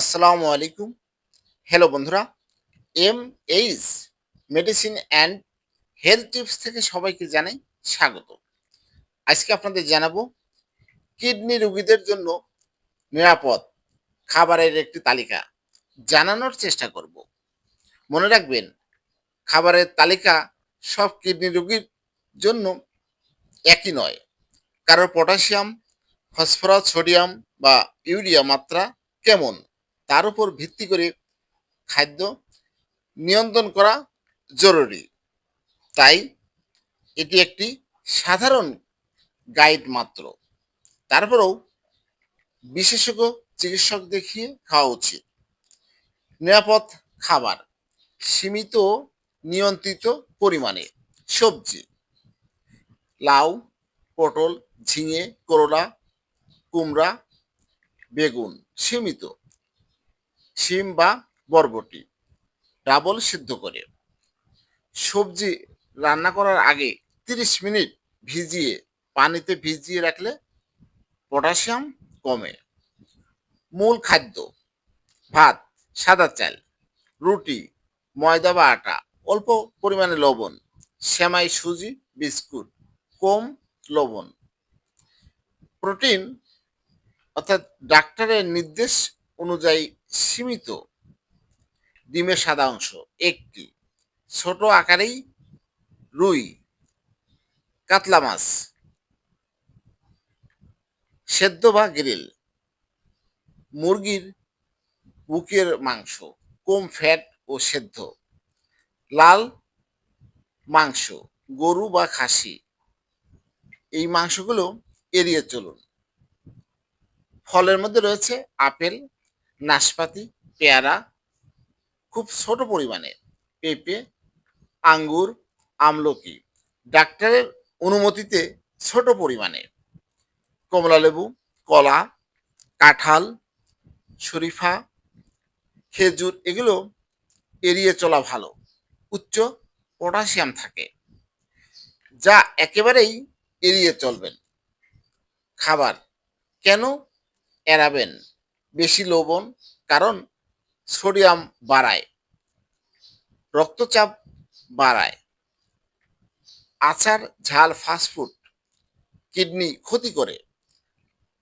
আসসালামু আলাইকুম। হ্যালো বন্ধুরা M H medicine and health tips থেকে সবাইকে জানাই স্বাগত। আজকে আপনাদের জানাব, কিডনি রোগীদের জন্য নিরাপদ খাবারের একটি তালিকা জানানোর চেষ্টা করব। মনে রাখবেন, খাবারের তালিকা সব কিডনি রোগীর জন্য একই নয়। কারোর পটাশিয়াম, ফসফরাস, সোডিয়াম বা ইউরিয়া মাত্রা কেমন? তার উপর ভিত্তি করে খাদ্য নিয়ন্ত্রণ করা জরুরি। তাই এটি একটি সাধারণ গাইড মাত্র। তারপরেও বিশেষজ্ঞ চিকিৎসক দেখিয়ে খাওয়া উচিত। নিরাপদ খাবার, সীমিত নিয়ন্ত্রিত পরিমাণে সবজি, লাউ, পটল, ঝিঙে, করলা, কুমড়া, বেগুন সীমিত। শিম বা বরবটি। ডাবল সিদ্ধ করে। সবজি রান্না করার আগে তিরিশ মিনিট ভিজিয়ে, পানিতে ভিজিয়ে রাখলে পটাশিয়াম কমে। মূল খাদ্য, ভাত, সাদা চাল, রুটি, ময়দা বা আটা, অল্প পরিমাণে লবণ, সেমাই, সুজি, বিস্কুট, কম, লবণ। প্রোটিন, অর্থাৎ ডাক্তারের নির্দেশ অনুযায়ী সীমিত ডিমের সাদা অংশ। একটি ছোট আকারেই রুই, কাতলা মাছ, সেদ্ধ বা গ্রিল, মুরগির বুকের মাংস, কম ফ্যাট ও সেদ্ধ, লাল মাংস, গরু বা খাসি। এই মাংসগুলো এড়িয়ে চলুন। ফলের মধ্যে রয়েছে আপেল নাশপাতি, পেয়ারা, খুব ছোট পরিমাণে, পেঁপে, আঙ্গুর, আমলকি। ডাক্তারের অনুমতিতে ছোট পরিমাণে। কমলালেবু কলা, কাঁঠাল, শরীফা, খেজুর, এগুলো এড়িয়ে চলা ভালো। উচ্চ পটাশিয়াম থাকে, যা একেবারেই এড়িয়ে চলবেন। খাবার কেন এড়াবেন? বেশি লবণ, কারণ সোডিয়াম বাড়ায়, রক্তচাপ বাড়ায়। আচার, ঝাল ফাস্টফুড কিডনি ক্ষতি করে।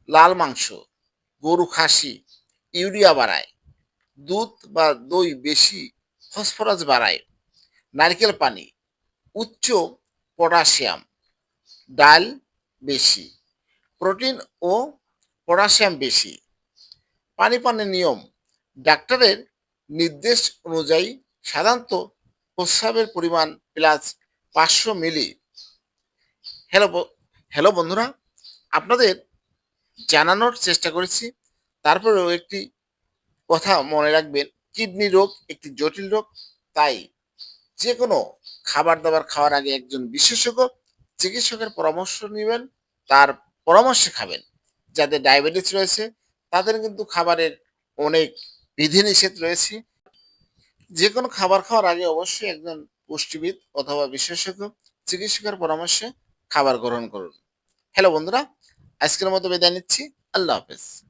লাল মাংস, গরু খাসি, ইউরিয়া বাড়ায়। দুধ বা দই বেশি, ফসফরাস বাড়ায়। নারকেল পানি, উচ্চ পটাশিয়াম, ডাল বেশি, প্রোটিন ও পটাশিয়াম বেশি। পানি পানের নিয়ম। ডাক্তারের নির্দেশ অনুযায়ী সাধারণত প্রস্রাবের পরিমাণ প্লাস পাঁচশো মিলি। হ্যালো হ্যালো বন্ধুরা, আপনাদের জানানোর চেষ্টা করেছি। তারপরেও একটি কথা মনে রাখবেন, কিডনি রোগ একটি জটিল রোগ, তাই যে কোনো খাবার দাবার খাওয়ার আগে একজন বিশেষজ্ঞ চিকিৎসকের পরামর্শ নেবেন, তার পরামর্শে খাবেন। যাদের ডায়াবেটিস রয়েছে তাদের কিন্তু খাবারের অনেক বিধিনিষেধ রয়েছে। যে কোনো খাবার খাওয়ার আগে অবশ্যই একজন পুষ্টিবিদ অথবা বিশেষজ্ঞ চিকিৎসকের পরামর্শে খাবার গ্রহণ করুন। হ্যালো বন্ধুরা, আজকের মতো বিদায় নিচ্ছি। আল্লাহ হাফেজ।